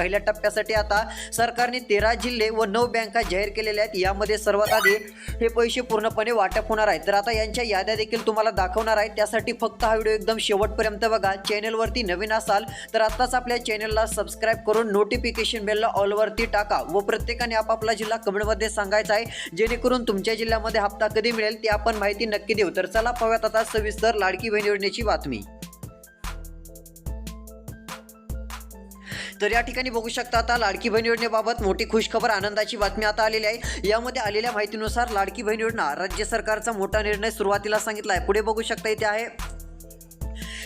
पहिल्या टप्प्यासाठी आता सरकारने तेरा जिल्हे व नऊ बँका जाहीर केलेल्या आहेत. यामध्ये सर्वात आधी हे पैसे पूर्णपणे वाटप होणार आहेत. तर आता यांच्या याद्या देखील तुम्हाला दाखवणार आहे त्यासाठी फक्त हा व्हिडिओ एकदम शेवटपर्यंत बघा. चॅनलवरती नवीन असाल तर आत्ताच आपल्या चॅनलला सबस्क्राईब करून नोटिफिकेशन बेलला ऑलवरती टाका व प्रत्येकाने आपापला जिल्हा कमेंटमध्ये सांगायचा आहे. जेणेकरून तुमच्या जिल्ह्यामध्ये हप्ता कधी मिळेल ती आपण माहिती नक्की देऊ. तर चला पाहूयात आता सविस्तर लाडकी बहीण योजनेची बातमी. तर या ठिकाणी बघू शकता आता लाडकी बहीण योजनेबाबत मोठी खुशखबर आनंदाची बातमी आता आलेली आहे. यामध्ये आलेल्या माहितीनुसार लाडकी बहीण योजना राज्य सरकारचा मोठा निर्णय सुरुवातीला सांगितला आहे पुढे बघू शकता इथे आहे.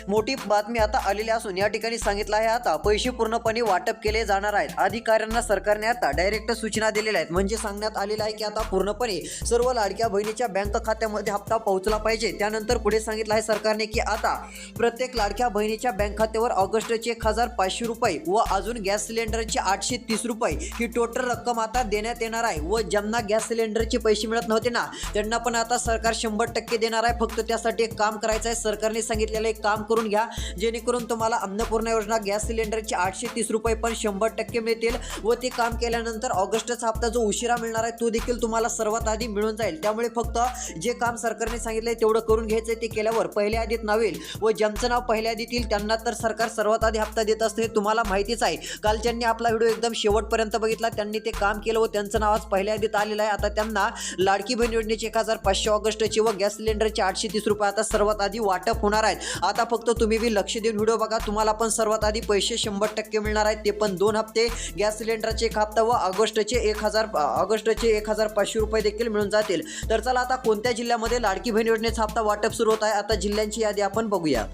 मोठी बातमी आता आलेली असून या ठिकाणी सांगितलं आहे आता पैसे पूर्णपणे वाटप केले जाणार आहेत. अधिकाऱ्यांना सरकारने आता डायरेक्ट सूचना दिलेल्या आहेत. म्हणजे सांगण्यात आलेलं आहे की आता पूर्णपणे सर्व लाडक्या बहिणीच्या बँक खात्यामध्ये हप्ता पोहोचला पाहिजे. त्यानंतर पुढे सांगितलं आहे सरकारने की आता प्रत्येक लाडक्या बहिणीच्या बँक खात्यावर ऑगस्टचे एक हजार पाचशे रुपये व अजून गॅस सिलेंडरचे आठशे तीस रुपये ही टोटल रक्कम आता देण्यात येणार आहे. व ज्यांना गॅस सिलेंडरचे पैसे मिळत नव्हते ना त्यांना पण आता सरकार शंभर टक्के देणार आहे. फक्त त्यासाठी एक काम करायचं आहे. सरकारने सांगितलेलं एक काम करून घ्या. जेणेकरून तुम्हाला अन्नपूर्णा योजना गॅस सिलेंडरचे आठशे तीस रुपये पण शंभर टक्के मिळतील व ते काम केल्यानंतर ऑगस्टचा हप्ता जो उशिरा मिळणार आहे तो देखील तुम्हाला सर्वात आधी मिळून जाईल. त्यामुळे फक्त जे काम सरकारने सांगितलंय तेवढं करून घ्यायचं ते केल्यावर पहिल्या आधीत नावेल व ज्यांचं नाव पहिल्या आधीत येईल त्यांना तर सरकार सर्वात आधी हप्ता देत असते हे तुम्हाला माहितीच आहे. काल ज्यांनी आपला व्हिडिओ एकदम शेवटपर्यंत बघितला त्यांनी ते काम केलं व त्यांचं नाव आज पहिल्या आधीत आलेलं आहे. आता त्यांना लाडकी बहीण योजनेचे एक हजार पाचशे ऑगस्टचे व गॅस सिलेंडरचे आठशे तीस रुपये आता सर्वात आधी वाटप होणार आहेत. आता फक्त तुम्ही बी लक्ष देऊन व्हिडिओ बघा. तुम्हाला पण सर्वात आधी पैसे शंभर टक्के मिळणार आहेत. ते पण दोन हप्ते. गॅस सिलेंडरचे एक हप्ता व ऑगस्टचे एक हजार ऑगस्टचे एक हजार पाचशे रुपये देखील मिळून जातील. तर चला आता कोणत्या जिल्ह्यामध्ये लाडकी बहीण योजनेचा हप्ता वाटप सुरू होत आहे? आता जिल्ह्यांची यादी आपण बघूया.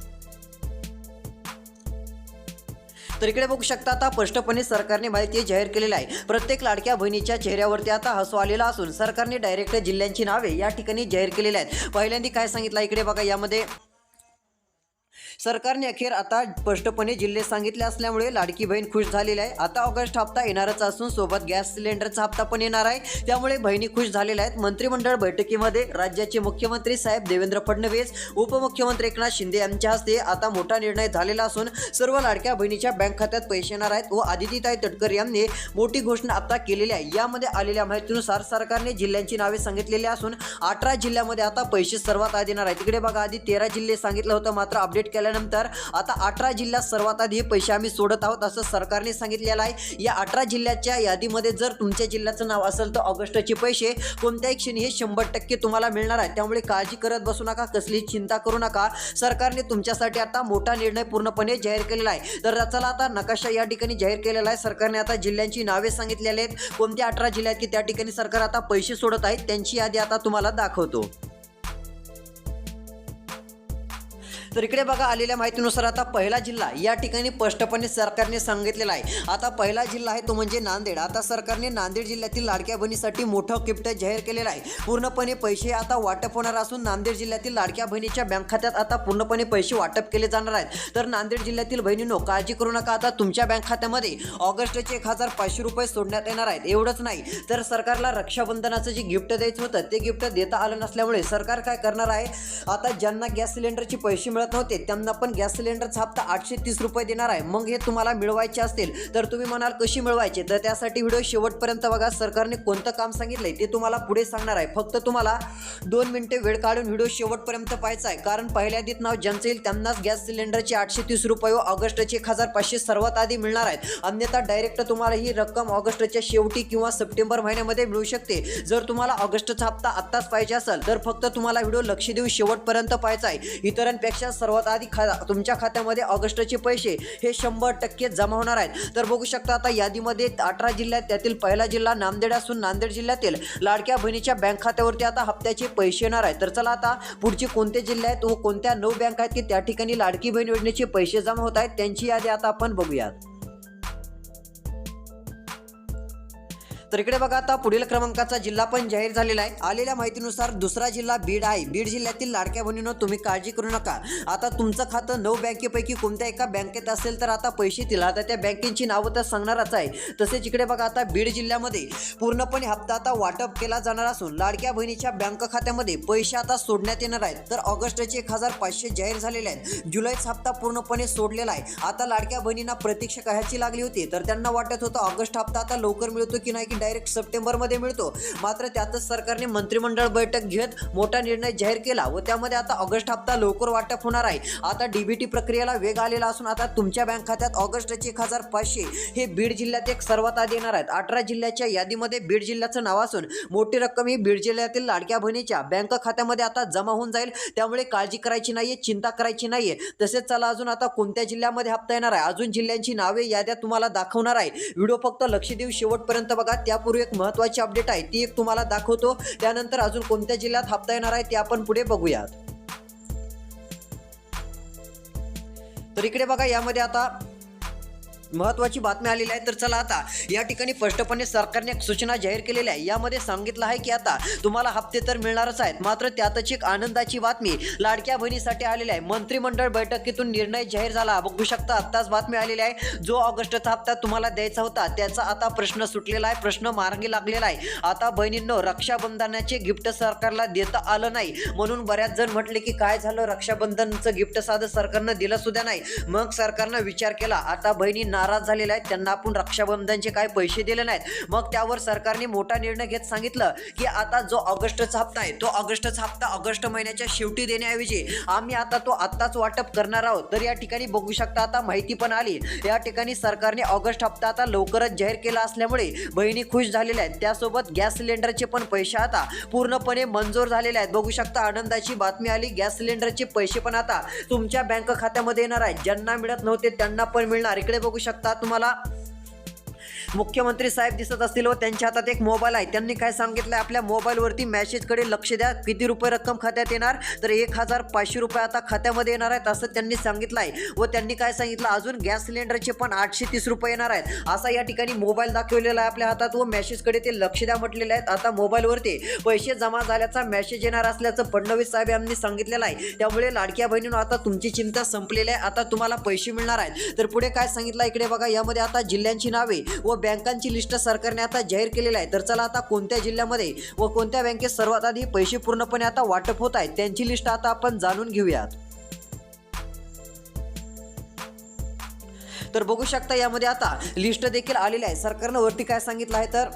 तर इकडे बघू शकता आता स्पष्टपणे सरकारने माहिती जाहीर केलेली आहे. प्रत्येक लाडक्या बहिणीच्या चेहऱ्यावरती आता हसू आलेला असून सरकारने डायरेक्ट जिल्ह्यांची नावे या ठिकाणी जाहीर केलेली आहेत. पहिल्यांदा काय सांगितलं इकडे बघा यामध्ये. सरकारने अखेर आता स्पष्टपणे जिल्हे सांगितले असल्यामुळे लाडकी बहीण खुश झालेली आहे. आता ऑगस्ट हप्ता येणारच असून सोबत गॅस सिलेंडरचा हप्ता पण येणार आहे. त्यामुळे बहिणी खुश झालेल्या आहेत. मंत्रिमंडळ बैठकीमध्ये राज्याचे मुख्यमंत्री साहेब देवेंद्र फडणवीस उपमुख्यमंत्री एकनाथ शिंदे यांच्या हस्ते आता मोठा निर्णय झालेला असून सर्व लाडक्या बहिणीच्या बँक खात्यात पैसे येणार आहेत व आदितीताई तटकर यांनी मोठी घोषणा आता केलेली आहे. यामध्ये आलेल्या माहितीनुसार सरकारने जिल्ह्यांची नावे सांगितलेली असून अठरा जिल्ह्यामध्ये आता पैसे सर्वात आधी येणार आहे तिकडे बघा आधी तेरा जिल्हे सांगितलं होतं मात्र अपडेट केल्यानंतर आता अठरा जिल्ह्यात सर्वात आधी हे पैसे आम्ही सोडत आहोत असं सरकारने सांगितलेलं आहे. या अठरा जिल्ह्याच्या यादीमध्ये जर तुमच्या जिल्ह्याचं नाव असेल तर ऑगस्टचे पैसे कोणत्याही क्षणी हे शंभर टक्के तुम्हाला मिळणार आहे. त्यामुळे काळजी करत बसू नका कसली चिंता करू नका. सरकारने तुमच्यासाठी आता मोठा निर्णय पूर्णपणे जाहीर केलेला आहे. तर चला आता नकाशा या ठिकाणी जाहीर केलेला आहे. सरकारने आता जिल्ह्यांची नावे सांगितलेली आहेत. कोणत्या अठरा जिल्ह्यात की त्या ठिकाणी सरकार आता पैसे सोडत आहेत त्यांची यादी आता तुम्हाला दाखवतो. तर इकडे बघा आलेल्या माहितीनुसार आता पहिला जिल्हा या ठिकाणी स्पष्टपणे सरकारने सांगितलेला आहे. आता पहिला जिल्हा आहे तो म्हणजे नांदेड. आता सरकारने नांदेड जिल्ह्यातील लाडक्या बहिणीसाठी मोठं गिफ्ट जाहीर केलेलं आहे. पूर्णपणे पैसे आता वाटप होणार असून नांदेड जिल्ह्यातील लाडक्या बहिणीच्या बँक खात्यात आता पूर्णपणे पैसे वाटप केले जाणार आहेत. तर नांदेड जिल्ह्यातील बहिणींनो काळजी करू नका आता. तुमच्या बँक खात्यामध्ये ऑगस्टचे एक हजार पाचशे रुपये सोडण्यात येणार आहेत. एवढंच नाही. तर सरकारला रक्षाबंधनाचं जे गिफ्ट द्यायचं होतं ते गिफ्ट देता आलं नसल्यामुळे सरकार काय करणार आहे? आता ज्यांना गॅस सिलेंडरचे पैसे मिळत नव्हते. त्यांना पण गॅस सिलेंडरचा हप्ता आठशे तीस रुपये देणार आहे. मग हे तुम्हाला मिळवायचे असतील तर तुम्ही म्हणाल कशी मिळवायचे? तर त्यासाठी व्हिडिओ शेवटपर्यंत बघा. सरकारने कोणतं काम सांगितलंय ते तुम्हाला पुढे सांगणार आहे. फक्त तुम्हाला दोन मिनिटे वेळ काढून व्हिडिओ शेवटपर्यंत पाहायचा आहे. कारण पहिल्यादीत नाव ज्यांचं येईल त्यांनाच गॅस सिलेंडरचे आठशे तीस रुपये व ऑगस्टचे एक हजार पाचशे सर्वात आधी मिळणार आहेत. अन्यथा डायरेक्ट तुम्हाला ही रक्कम ऑगस्टच्या शेवटी किंवा सप्टेंबर महिन्यामध्ये मिळू शकते. जर तुम्हाला ऑगस्टचा हप्ता आत्ताच पाहिजे असेल तर फक्त तुम्हाला व्हिडिओ लक्ष देऊन शेवटपर्यंत पाहायचा आहे. इतरांपेक्षा सर्वात आधी खा तुमच्या खात्यामध्ये ऑगस्टचे पैसे हे शंभर टक्के जमा होणार आहेत. तर बघू शकता आता यादीमध्ये अठरा जिल्ह्यात त्यातील पहिला जिल्हा नांदेड असून नांदेड जिल्ह्यातील लाडक्या बहिणीच्या बँक खात्यावरती आता हप्त्याचे पैसे येणार आहेत. तर चला आता पुढचे कोणते जिल्हे आहेत व कोणत्या नऊ बँक आहेत की त्या ठिकाणी लाडकी बहीण योजनेचे पैसे जमा होत आहेत त्यांची यादी आता आपण बघूयात. तर इकडे बघा आता पुढील क्रमांकाचा जिल्हा पण जाहीर झालेला आहे. आलेल्या माहितीनुसार दुसरा जिल्हा बीड आहे. बीड जिल्ह्यातील लाडक्या बहिणीनं तुम्ही काळजी करू नका. आता तुमचं खातं नऊ बँकेपैकी कोणत्या एका बँकेत असेल तर आता पैसे दिला. आता त्या बँकेची नावं तर सांगणारच आहे. तसेच इकडे बघा आता बीड जिल्ह्यामध्ये पूर्णपणे हप्ता आता वाटप केला जाणार असून लाडक्या बहिणीच्या बँक खात्यामध्ये पैसे आता सोडण्यात येणार आहेत. तर ऑगस्टचे एक हजार पाचशे जाहीर झालेले आहेत. जुलैचा हप्ता पूर्णपणे सोडलेला आहे. आता लाडक्या बहिणींना प्रतीक्षा करायची लागली होती तर त्यांना वाटत होतं ऑगस्ट हप्ता आता लवकर मिळतो की नाही की डायरेक्ट सप्टेंबरमध्ये मिळतो. मात्र त्यातच सरकारने मंत्रिमंडळ बैठक घेत मोठा निर्णय जाहीर केला व त्यामध्ये आता ऑगस्ट हप्ता लवकर वाटप होणार आहे. आता डीबीटी प्रक्रियेला वेग आलेला असून आता तुमच्या बँक खात्यात ऑगस्टचे एक हजार पाचशे हे बीड जिल्ह्यात एक सर्वात आधी येणार आहेत. अठरा जिल्ह्याच्या यादीमध्ये बीड जिल्ह्याचं नाव असून मोठी रक्कम ही बीड जिल्ह्यातील लाडक्या बहिणीच्या बँक खात्यामध्ये आता जमा होऊन जाईल. त्यामुळे काळजी करायची नाहीये चिंता करायची नाहीये. तसेच चला अजून आता कोणत्या जिल्ह्यामध्ये हप्ता येणार आहे? अजून जिल्ह्यांची नावे याद्या तुम्हाला दाखवणार आहे. व्हिडिओ फक्त लक्ष देऊ शेवटपर्यंत बघा. त्यापूर्वी एक महत्त्वाची अपडेट आहे ती एक तुम्हाला दाखवतो. त्यानंतर अजून कोणत्या जिल्ह्यात हप्ता येणार आहे ते आपण पुढे बघूयात. तर इकडे बघा यामध्ये आता महत्वाची बातमी आलेली आहे. तर चला आता या ठिकाणी स्पष्टपणे सरकारने एक सूचना जाहीर केलेली आहे. यामध्ये सांगितलं आहे की आता तुम्हाला हप्ते तर मिळणारच आहेत. मात्र त्यातच एक आनंदाची बातमी लाडक्या बहिणीसाठी आलेली आहे. मंत्रिमंडळ बैठकीतून निर्णय जाहीर झाला. बघू शकता आत्ताच बातमी आलेली आहे. जो ऑगस्टचा हप्ता तुम्हाला द्यायचा होता त्याचा आता प्रश्न सुटलेला आहे. प्रश्न मार्गी लागलेला आहे. आता बहिणींनो रक्षाबंधनाचे गिफ्ट सरकारला देता आलं नाही. म्हणून बऱ्याच जण म्हटले की काय झालं? रक्षाबंधनचं गिफ्ट साधं सरकारनं दिलं सुद्धा नाही. मग सरकारनं विचार केला. आता बहिणींना नाराज झालेला आहेत. त्यांना आपण रक्षाबंधनचे काय पैसे दिले नाहीत. मग त्यावर सरकारने मोठा निर्णय घेत सांगितलं की आता जो ऑगस्टचा हप्ता आहे तो ऑगस्टचा हप्ता ऑगस्ट महिन्याच्या शेवटी देण्याऐवजी आम्ही आता तो आत्ताच वाटप करणार आहोत. तर या ठिकाणी बघू शकता आता माहिती पण आली. या ठिकाणी सरकारने ऑगस्ट हप्ता आता लवकरच जाहीर केला असल्यामुळे बहिणी खुश झालेल्या आहेत. त्यासोबत गॅस सिलेंडरचे पण पैसे आता पूर्णपणे मंजूर झालेले आहेत. बघू शकता आनंदाची बातमी आली. गॅस सिलेंडरचे पैसे पण आता तुमच्या बँक खात्यामध्ये येणार आहेत. ज्यांना मिळत नव्हते त्यांना पण मिळणार. इकडे बघू शकता तुम्हाला मुख्यमंत्री साहेब दिसत असतील व त्यांच्या हातात एक मोबाईल आहे. त्यांनी काय सांगितलं आपल्या मोबाईलवरती मॅसेजकडे लक्ष द्या. किती रुपये रक्कम खात्यात येणार? तर एक हजार पाचशे रुपये आता खात्यामध्ये येणार आहेत असं त्यांनी सांगितलं आहे व त्यांनी काय सांगितलं? अजून गॅस सिलेंडरचे पण आठशे तीस रुपये येणार आहेत. असा या ठिकाणी मोबाईल दाखवलेला आहे आपल्या हातात व मॅसेजकडे ते लक्ष द्या म्हटलेले आहेत आता मोबाईलवरती पैसे जमा झाल्याचा मेसेज येणार असल्याचं फडणवीस साहेब यांनी सांगितलेलं आहे. त्यामुळे लाडक्या बहिणीनं आता तुमची चिंता संपलेली आहे. आता तुम्हाला पैसे मिळणार आहेत. तर पुढे काय सांगितलं? इकडे बघा यामध्ये आता जिल्ह्यांची नावे व बँकांची लिस्ट सरकारने आता जाहीर केलेली आहे. तर चला आता कोणत्या जिल्ह्यामध्ये व कोणत्या बँकेत सर्वात आधी पैसे पूर्णपणे आता वाटप होत आहेत त्यांची लिस्ट आता आपण जाणून घेऊयात. तर बघू शकता यामध्ये आता लिस्ट देखील आलेली आहे. सरकारनं वरती काय सांगितलं आहे तर?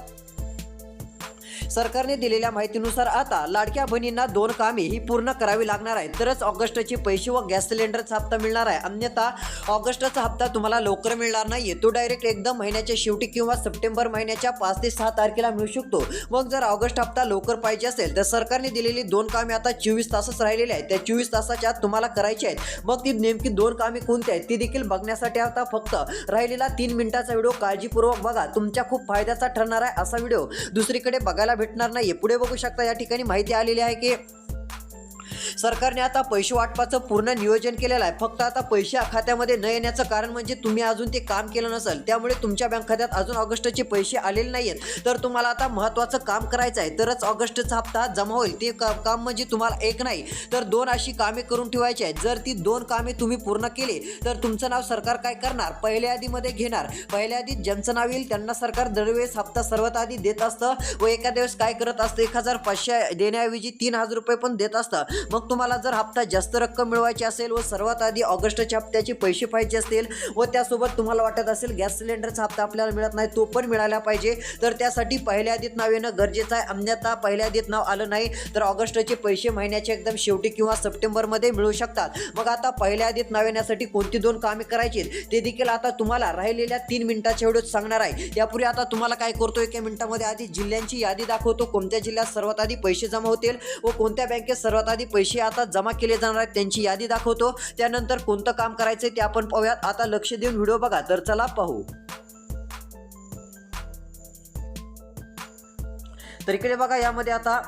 सरकारने दिलेल्या माहितीनुसार आता लाडक्या बहिणींना दोन कामे ही पूर्ण करावी लागणार आहेत. तरच ऑगस्टचे पैसे व गॅस सिलेंडरचा हप्ता मिळणार आहे. अन्यथा ऑगस्टचा हप्ता तुम्हाला लवकर मिळणार नाहीये. तो डायरेक्ट एकदम महिन्याच्या शेवटी किंवा सप्टेंबर महिन्याच्या पाच ते सहा तारखेला मिळू शकतो. मग जर ऑगस्ट हप्ता लवकर पाहिजे असेल तर सरकारने दिलेली दोन कामे आता चोवीस तासच राहिलेली आहेत. त्या चोवीस तासाच्या आत तुम्हाला करायची आहेत. मग ती नेमकी दोन कामे कोणती आहेत ती देखील बघण्यासाठी आता फक्त राहिलेला तीन मिनिटाचा व्हिडिओ काळजीपूर्वक बघा. तुमच्या खूप फायद्याचा ठरणार आहे असा व्हिडिओ. दुसरीकडे बघायला भेटणार नाही. पुढे बघू शकता या ठिकाणी माहिती आलेली आहे की सरकारने आता पैसे वाटपाचं पूर्ण नियोजन केलेलं आहे. फक्त आता पैसे खात्यामध्ये न येण्याचं कारण म्हणजे तुम्ही अजून ते काम केलं नसेल. त्यामुळे तुमच्या बँक खात्यात अजून ऑगस्टचे पैसे आलेले नाही आहेत तर तुम्हाला आता महत्त्वाचं काम करायचं आहे. तरच ऑगस्टचा हप्ता जमा होईल. ते का काम म्हणजे तुम्हाला एक नाही. तर दोन अशी कामे करून ठेवायची आहेत. जर ती दोन कामे तुम्ही पूर्ण केली तर तुमचं नाव सरकार काय करणार? पहिल्या यादीमध्ये घेणार. पहिल्या यादीत ज्यांचं नाव येईल त्यांना सरकार दरवेळेस हप्ता सर्वात आधी देत असतं. व एखाद्या वेळेस काय करत असतं? एक हजार पाचशे देण्याऐवजी तीन हजार रुपये पण देत असतं. मग तुम्हाला जर हप्ता जास्त रक्कम मिळवायची असेल व सर्वात आधी ऑगस्टच्या हप्त्याचे पैसे पाहिजे असतील व त्यासोबत तुम्हाला वाटत असेल गॅस सिलेंडरचा हप्ता आपल्याला मिळत नाही तो पण मिळाला पाहिजे तर त्यासाठी पहिल्या यादीत नाव येणं गरजेचं आहे. अन्यथा पहिल्या आधीत नाव आलं नाही तर ऑगस्टचे पैसे महिन्याच्या एकदम शेवटी किंवा सप्टेंबरमध्ये मिळू शकतात. मग आता पहिल्या यादीत नाव येण्यासाठी कोणती दोन कामे करायची ते देखील आता तुम्हाला राहिलेल्या तीन मिनिटाच्या व्हिडिओत सांगणार आहे. यापूर्वी आता तुम्हाला काय करतो एका मिनिटामध्ये आधी जिल्ह्यांची यादी दाखवतो कोणत्या जिल्ह्यात सर्वात आधी पैसे जमा होतील व कोणत्या बँकेत सर्वात आधी पैसे आता जमा केले जाणार आहेत त्यांची यादी दाखवतो. त्यानंतर कोणतं काम करायचं ते आपण पाहूयात. आता लक्ष देऊन व्हिडिओ बघा तर चला पाहू. तर इकडे बघा यामध्ये आता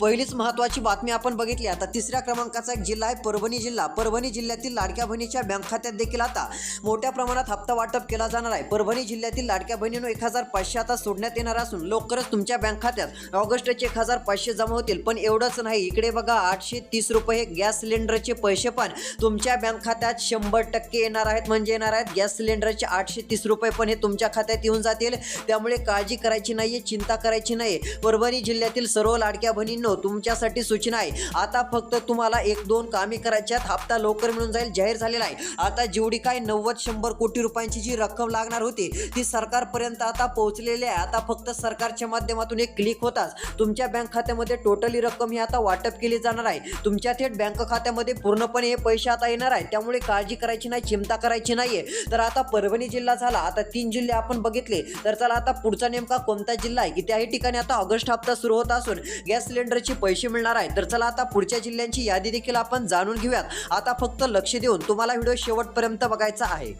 पहिलीच महत्त्वाची बातमी आपण बघितली. आता तिसऱ्या क्रमांकाचा एक जिल्हा आहे परभणी जिल्हा. परभणी जिल्ह्यातील लाडक्या बहिणीच्या बँक खात्यात देखील आता मोठ्या प्रमाणात हप्ता वाटप केला जाणार आहे. परभणी जिल्ह्यातील लाडक्या बहिणीनं एक हजार पाचशे आता सोडण्यात येणार असून लवकरच तुमच्या बँक खात्यात ऑगस्टचे एक हजार पाचशे जमा होतील. पण एवढंच नाही इकडे बघा आठशे तीस रुपये गॅस सिलेंडरचे पैसे पण तुमच्या बँक खात्यात शंभर टक्के येणार आहेत. म्हणजे येणार आहेत गॅस सिलेंडरचे आठशे तीस रुपये पण हे तुमच्या खात्यात येऊन जातील. त्यामुळे काळजी करायची नाही चिंता करायची नाही परभणी जिल्ह्यातील सर्व लाडक्या बहिणींनो तुमच्यासाठी सूचना आहे. आता फक्त तुम्हाला एक दोन कामे करायच्यात हप्ता लवकर मिळून जाईल जाहीर झालेला आहे. आता जेवढी काय नव्वद शंभर कोटी रुपयांची जी रक्कम लागणार होती ती सरकारपर्यंत आता पोहोचलेली आहे. आता फक्त सरकारच्या माध्यमातून एक क्लिक होताच. तुमच्या बँक खात्यामध्ये टोटली रक्कम ही आता वाटप केली जाणार आहे. तुमच्या थेट बँक खात्यामध्ये पूर्णपणे हे पैसे आता येणार आहे त्यामुळे काळजी करायची नाही चिंता करायची नाहीये. तर आता परभणी जिल्हा झाला. आता तीन जिल्हे आपण बघितले. तर चला आता पुढचा नेमका कोणता जिल्हा आहे? की त्याही ठिकाणी आता ऑगस्ट हप्ता सुरू होत असून गॅस सिलेंडर सिलेंडरचे पैसे मिळणार आहे. तर चला आता पुढच्या जिल्ह्यांची यादी देखील आपण जाणून घेऊयात. आता फक्त लक्ष देऊन तुम्हाला व्हिडिओ शेवटपर्यंत बघायचा आहे.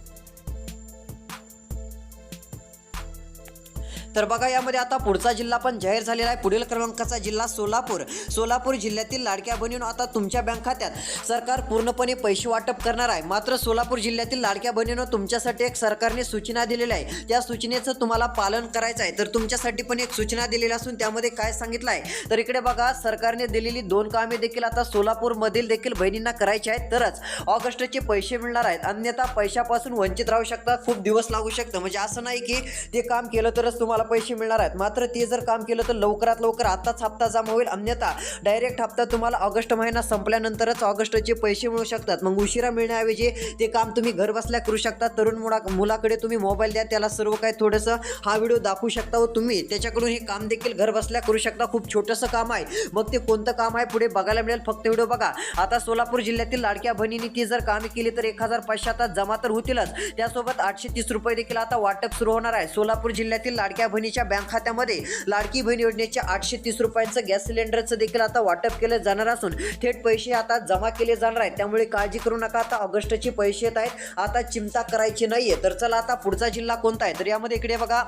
तर बघा यामध्ये आता पुढचा जिल्हा पण जाहीर झालेला आहे. पुढील क्रमांकाचा जिल्हा सोलापूर. सोलापूर जिल्ह्यातील लाडक्या बहिणीनं आता तुमच्या बँक खात्यात सरकार पूर्णपणे पैसे वाटप करणार आहे. मात्र सोलापूर जिल्ह्यातील लाडक्या बहिणीनं तुमच्यासाठी एक सरकारने सूचना दिलेल्या आहे. त्या सूचनेचं तुम्हाला पालन करायचं आहे. तर तुमच्यासाठी पण एक सूचना दिलेली असून त्यामध्ये काय सांगितलं आहे? तर इकडे बघा सरकारने दिलेली दोन कामे देखील आता सोलापूरमधील देखील बहिणींना करायची आहेत. तरच ऑगस्टचे पैसे मिळणार आहेत. अन्यथा पैशापासून वंचित राहू शकतात. खूप दिवस लागू शकतं. म्हणजे असं नाही की ते काम केलं तरच तुम्हाला पैसे मिळणार आहेत. मात्र ते जर काम केलं तर लवकरात लवकर आत्ताच हप्ता जमा होईल. अन्यथा डायरेक्ट हप्ता तुम्हाला ऑगस्ट महिना संपल्यानंतरच ऑगस्टचे पैसे मिळू शकतात. मग उशिरा मिळण्याऐवजी ते काम तुम्ही घरबसल्या करू शकता. तरुण मुला मुलाकडे तुम्ही मोबाईल द्या. त्याला सर्व काही थोडंसं हा व्हिडिओ दाखवू शकता व तुम्ही त्याच्याकडून हे काम देखील घरबसल्या करू शकता. खूप छोटंसं काम आहे. मग ते कोणतं काम आहे पुढे बघायला मिळेल. फक्त व्हिडिओ बघा. आता सोलापूर जिल्ह्यातील लाडक्या बहिणीने ती जर कामे केली तर एक हजार पाचशे आता जमा तर होतीलच. त्यासोबत आठशे तीस रुपये देखील आता वाटप सुरू होणार आहे. सोलापूर जिल्ह्यातील लाडक्या बहिणीच्या बँक खात्यामध्ये लाडकी बहीण योजनेच्या आठशे तीस रुपयांचं गॅस सिलेंडरचं देखील आता वाटप केलं जाणार असून थेट पैसे आता जमा केले जाणार आहेत. त्यामुळे काळजी करू नका. आता ऑगस्टचे पैसे येत आहेत. आता चिंता करायची नाहीये. तर चला आता पुढचा जिल्हा कोणता आहे? तर यामध्ये इकडे बघा.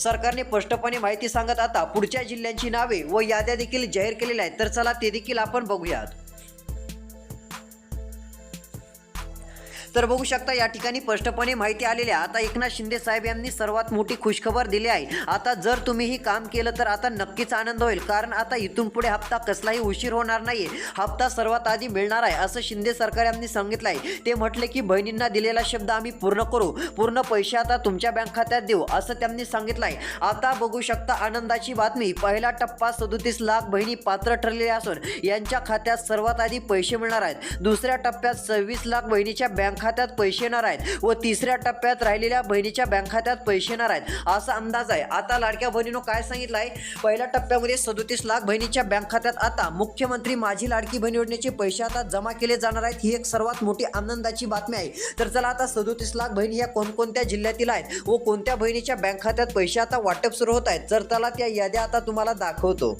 सरकारने स्पष्टपणे माहिती सांगत आता पुढच्या जिल्ह्यांची नावे व याद्या देखील जाहीर केलेल्या आहेत. तर चला ते देखील आपण बघूयात. तर बघू शकता या ठिकाणी स्पष्टपणे माहिती आलेली आहे. आता एकनाथ शिंदे साहेब यांनी सर्वात मोठी खुशखबर दिली आहे. आता जर तुम्ही ही काम केलं तर आता नक्कीच आनंद होईल. कारण आता इथून पुढे हप्ता कसलाही उशीर होणार नाही हप्ता सर्वात आधी मिळणार आहे असं शिंदे सरकार यांनी सांगितलं आहे. ते म्हटले की बहिणींना दिलेला शब्द आम्ही पूर्ण करू. पूर्ण पैसे आता तुमच्या बँक खात्यात देऊ असं त्यांनी सांगितलं आहे. आता बघू शकता आनंदाची बातमी पहिला टप्पा सदोतीस लाख बहिणी पात्र ठरलेल्या असून यांच्या खात्यात सर्वात आधी पैसे मिळणार आहेत. दुसऱ्या टप्प्यात सव्वीस लाख बहिणीच्या बँक खात्यात पैसे येणार आहेत व तिसऱ्या टप्प्यात राहिलेल्या बहिणीच्या बँक खात्यात पैसे येणार आहेत असा अंदाज आहे. आता लाडक्या बहिणीनं काय सांगितलं आहे? पहिल्या टप्प्यामध्ये सदोतीस लाख बहिणीच्या बँक खात्यात आता मुख्यमंत्री माझी लाडकी बहीण योजनेचे पैसे आता जमा केले जाणार आहेत ही एक सर्वात मोठी आनंदाची बातमी आहे. तर चला आता सदोतीस लाख बहिणी या कोणकोणत्या जिल्ह्यातील आहेत व कोणत्या बहिणीच्या बँक खात्यात पैसे आता वाटप सुरू होत आहेत? तर त्याला त्या याद्या आता तुम्हाला दाखवतो.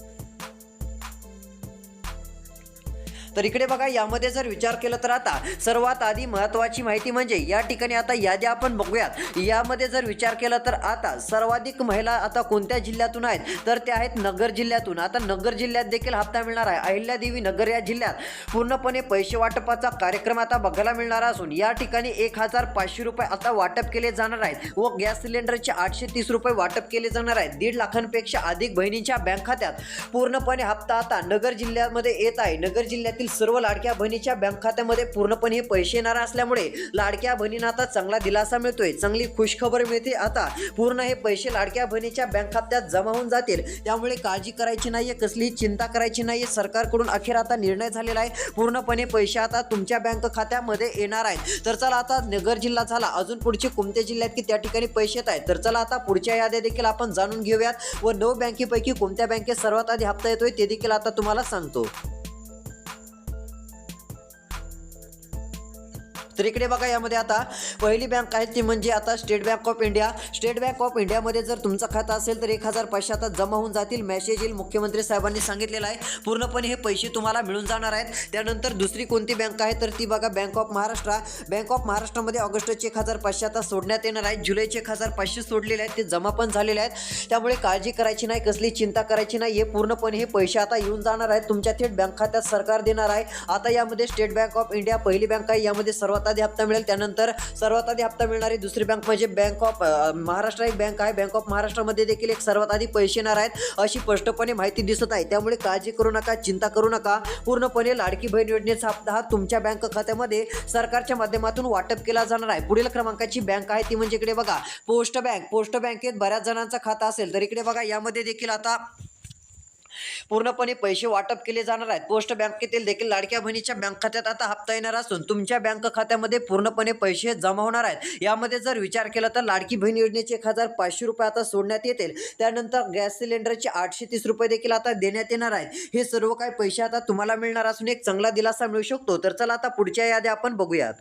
तर इकडे बघा यामध्ये जर विचार केला तर आता सर्वात आधी महत्त्वाची माहिती म्हणजे या ठिकाणी आता याद्या आपण बघूयात. यामध्ये जर विचार केला तर आता सर्वाधिक महिला आता कोणत्या जिल्ह्यातून आहेत? तर त्या आहेत नगर जिल्ह्यातून. आता नगर जिल्ह्यात देखील हप्ता मिळणार आहे. अहिल्यादेवी नगर या जिल्ह्यात पूर्णपणे पैसे वाटपाचा कार्यक्रम आता बघायला मिळणार असून या ठिकाणी एक हजार पाचशे रुपये आता वाटप केले जाणार आहेत व गॅस सिलेंडरचे आठशे तीस रुपये वाटप केले जाणार आहेत. दीड लाखांपेक्षा अधिक बहिणींच्या बँक खात्यात पूर्णपणे हप्ता आता नगर जिल्ह्यामध्ये येत आहे. नगर जिल्ह्यातील सर्व लाडक्या बहिणीच्या बँक खात्यामध्ये पूर्णपणे हे पैसे येणार असल्यामुळे लाडक्या बहिणींना आता चांगला दिलासा मिळतोय. चांगली खुशखबर मिळते. आता पूर्ण हे पैसे लाडक्या बहिणीच्या बँक खात्यात जमा होऊन जातील. त्यामुळे काळजी करायची नाहीये कसलीही चिंता करायची नाहीये. सरकारकडून अखेर आता निर्णय झालेला आहे. पूर्णपणे पैसे आता तुमच्या बँक खात्यामध्ये येणार आहेत. तर चला आता नगर जिल्हा झाला. अजून पुढचे कोणत्या जिल्ह्यात की त्या ठिकाणी पैसे येत आहेत? तर चला आता पुढच्या याद्या देखील आपण जाणून घेऊयात. व नऊ बँकेपैकी कोणत्या बँकेत सर्वात आधी हप्ता येतोय ते देखील आता तुम्हाला सांगतो. तर इकडे बघा यामध्ये आता पहिली बँक आहे ती म्हणजे आता State Bank of India State Bank of इंडियामध्ये जर तुमचं खातं असेल तर एक हजार पैसे आता जमा होऊन जातील. मेसेज येईल मुख्यमंत्री साहेबांनी सांगितलेलं आहे. पूर्णपणे हे पैसे तुम्हाला मिळून जाणार आहेत. त्यानंतर दुसरी कोणती बँक आहे तर ती बघा Bank of Maharashtra Bank of महाराष्ट्रामध्ये ऑगस्टचे एक हजार पाचशे आता सोडण्यात येणार आहेत. जुलैचे एक हजार पाचशे सोडलेले आहेत. ते जमा पण झालेले आहेत. त्यामुळे काळजी करायची नाही कसली चिंता करायची नाही. हे पूर्णपणे हे पैसे आता येऊन जाणार आहेत. तुमच्या थेट बँक खात्यात सरकार देणार आहे. आता यामध्ये स्टेट बँक ऑफ इंडिया पहिली बँक आहे. यामध्ये सर्वात सर्वात आधी हप्ता मिळेल. त्यानंतर सर्वात आधी हप्ता मिळणारी दुसरी बँक म्हणजे बँक ऑफ महाराष्ट्र एक बँक आहे. बँक ऑफ महाराष्ट्रामध्ये देखील एक सर्वात आधी पैसे येणार आहेत अशी स्पष्टपणे माहिती दिसत आहे. त्यामुळे काळजी करू नका चिंता करू नका. पूर्णपणे लाडकी बहीण योजनेचा हप्ता हा तुमच्या बँक खात्यामध्ये सरकारच्या माध्यमातून वाटप केला जाणार आहे. पुढील क्रमांकाची बँक आहे ती म्हणजे इकडे बघा. पोस्ट बँक पोस्ट बँकेत बऱ्याच जणांचा खाता असेल तर इकडे बघा यामध्ये देखील आता पूर्णपणे पैसे वाटप केले जाणार आहेत. पोस्ट बँकेतील देखील लाडक्या बहिणीच्या बँक खात्यात आता हप्ता येणार असून तुमच्या बँक खात्यामध्ये पूर्णपणे पैसे जमा होणार आहेत. यामध्ये जर विचार केला तर लाडकी बहीण योजनेचे एक हजार पाचशे रुपये आता सोडण्यात येतील. त्यानंतर गॅस सिलेंडरचे आठशे तीस रुपये देखील आता देण्यात येणार आहेत. हे सर्व काही पैसे आता तुम्हाला मिळणार असून एक चांगला दिलासा मिळू शकतो. तर चला आता पुढच्या याद्या आपण बघूयात.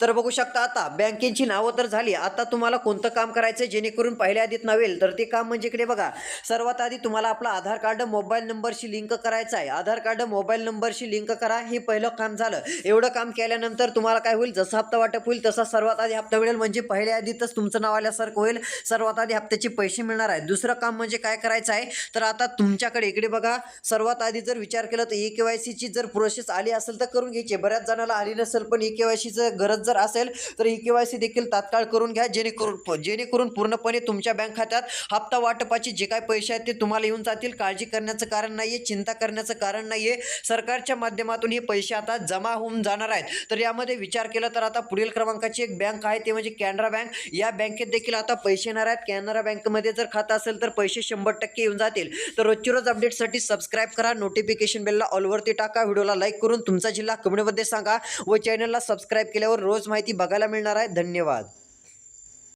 तर बघू शकता आता बँकेची नावं तर झाली. आता तुम्हाला कोणतं काम करायचं जेणेकरून पहिल्या आधीत नव्हेल तर ते काम म्हणजे इकडे बघा. सर्वात आधी तुम्हाला आपला आधार कार्ड मोबाईल नंबरशी लिंक करायचं आहे. आधार कार्ड मोबाईल नंबरशी लिंक करा. हे पहिलं काम झालं. एवढं काम केल्यानंतर तुम्हाला काय होईल? जसं हप्ता वाटप होईल तसा सर्वात आधी हप्ता मिळेल. म्हणजे पहिल्या आधीतच तुमचं नाव आल्यासारखं होईल. सर्वात आधी हप्त्याचे पैसे मिळणार आहे. दुसरं काम म्हणजे काय करायचं आहे? तर आता तुमच्याकडे इकडे बघा. सर्वात आधी जर विचार केला तर ई के वाय सीची जर प्रोसेस आली असेल तर करून घ्यायची बऱ्याच जणाला आली नसेल पण ई के वाय सीचं गरज जर असेल तर ई के वाय सी देखील तात्काळ करून घ्या. जेणेकरून जेणेकरून पूर्णपणे तुमच्या बँक खात्यात हप्ता वाटपाचे जे काही पैसे आहेत ते तुम्हाला येऊन जातील. काळजी करण्याचं कारण नाही आहे चिंता करण्याचं कारण नाही आहे सरकारच्या माध्यमातून हे पैसे आता जमा होऊन जाणार आहेत. तर यामध्ये विचार केला तर आता पुढील क्रमांकाची एक बँक आहे ते म्हणजे कॅनरा बँक. या बँकेत देखील आता पैसे येणार आहेत. कॅनरा बँकमध्ये जर खातं असेल तर पैसे शंभर टक्के येऊन जातील. तर रोजची रोज अपडेटसाठी सबस्क्राईब करा नोटिफिकेशन बेलला ऑलवरती टाका. व्हिडिओला लाईक करून तुमचा जिल्हा कमेंटमध्ये सांगा व चॅनलला सबस्क्राईब केल्यावर रोज माहिती बघायला मिळणार आहे. धन्यवाद.